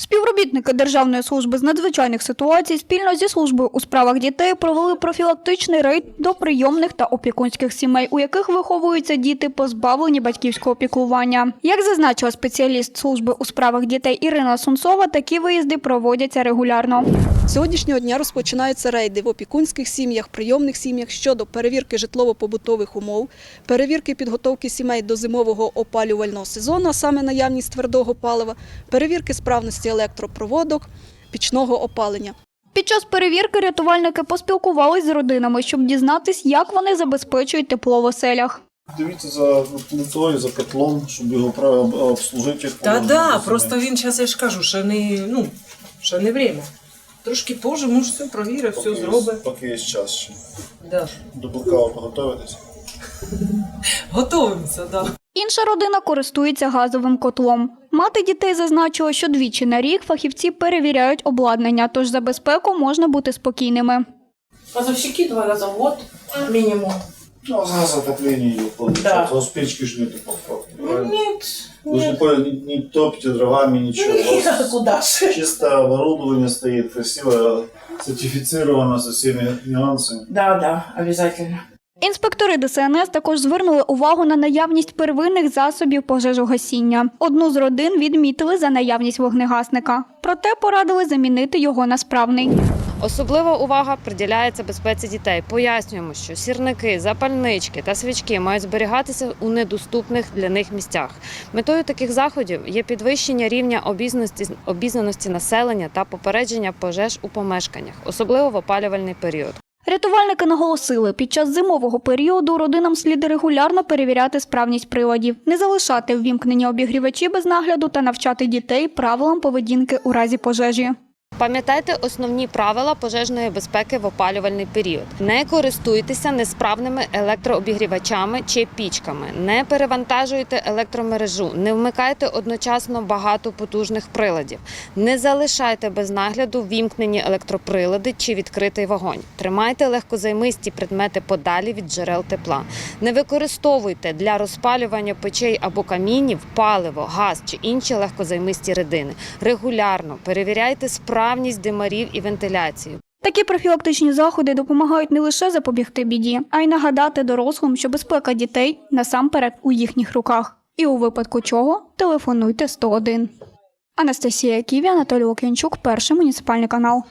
Співробітники Державної служби з надзвичайних ситуацій спільно зі службою у справах дітей провели профілактичний рейд до прийомних та опікунських сімей, у яких виховуються діти, позбавлені батьківського опікування. Як зазначила спеціаліст служби у справах дітей Ірина Сунцова, такі виїзди проводяться регулярно. З Сьогоднішнього дня розпочинаються рейди в опікунських сім'ях, прийомних сім'ях щодо перевірки житлово-побутових умов, перевірки підготовки сімей до зимового опалювального сезону, а саме наявність твердого палива, перевірки справності електропроводок, пічного опалення. Під час перевірки рятувальники поспілкувались з родинами, щоб дізнатись, як вони забезпечують тепло в оселях. Дивіться за плитою, за котлом, щоб його правильно обслужити. Та да, просто він зараз я ж кажу, ще не, ну, ще не время. Трошки позже, може, все провірить, все є- зробить. Поки є час ще. Да. До блокауту готуєтесь? Готовимося, да. Інша родина користується газовим котлом. Мати дітей зазначила, що двічі на рік фахівці перевіряють обладнання, тож за безпеку можна бути спокійними. Газовщики два раза в год минимум. Ну, а газ отопление ее Да. За спички ж нету повторно, правильно? Нет, Вы же не, поняли, не, не топите дровами, ничего. У вас Куда же? чисто оборудование стоит, красиво сертифицировано со всеми нюансами. Да, да, обязательно. Інспектори ДСНС також звернули увагу на наявність первинних засобів пожежогасіння. Одну з родин відмітили за наявність вогнегасника, проте порадили замінити його на справний. Особлива увага приділяється безпеці дітей. Пояснюємо, що сірники, запальнички та свічки мають зберігатися у недоступних для них місцях. Метою таких заходів є підвищення рівня обізнаності, обізнаності населення та попередження пожеж у помешканнях, особливо в опалювальний період. Рятувальники наголосили, під час зимового періоду родинам слід регулярно перевіряти справність приладів, не залишати ввімкнені обігрівачі без нагляду та навчати дітей правилам поведінки у разі пожежі. Пам'ятайте основні правила пожежної безпеки в опалювальний період. Не користуйтеся несправними електрообігрівачами чи пічками, не перевантажуйте електромережу, не вмикайте одночасно багато потужних приладів, не залишайте без нагляду вімкнені електроприлади чи відкритий вогонь. Тримайте легкозаймисті предмети подалі від джерел тепла. Не використовуйте для розпалювання печей або камінів паливо, газ чи інші легкозаймисті рідини. Регулярно перевіряйте справність димарів і вентиляції. Такі профілактичні заходи допомагають не лише запобігти біді, а й нагадати дорослим, що безпека дітей насамперед у їхніх руках. І у випадку чого телефонуйте 101. Анастасія Ківі, Анатолій Лук'янчук, перший муніципальний канал.